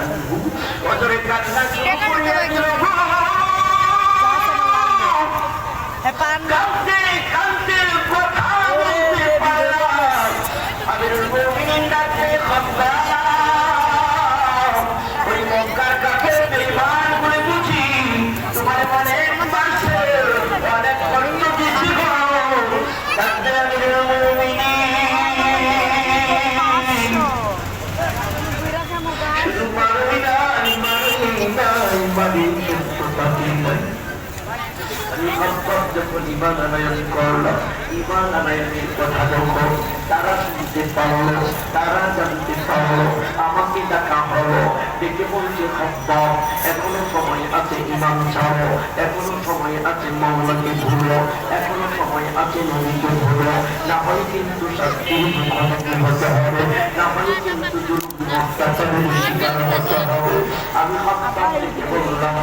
আনহু যখন ইমান আনায়ন করল ইমান যখন তারা আমাকে ডাকা হলো। ডেকে বলছে এখনও সময় আছে ইমান সময় আছে মামলাকে ভুলো, এখনও সময় আছে নদীকে কিন্তু মুখোমুখি হতে কিন্তু অত্যাচারের শিকার হতে আমি বললাম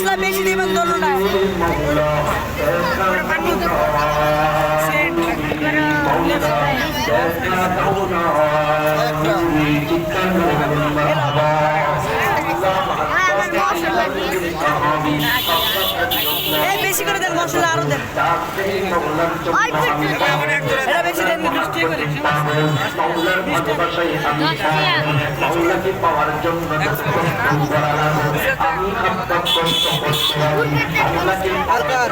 মশলা বেশি দিবেন দোলো না এই বেশি করে দেন মশলা আরও দেন। বেশি দেন মাওলাকে পাওয়ার জন্য আমি আল্লাহকে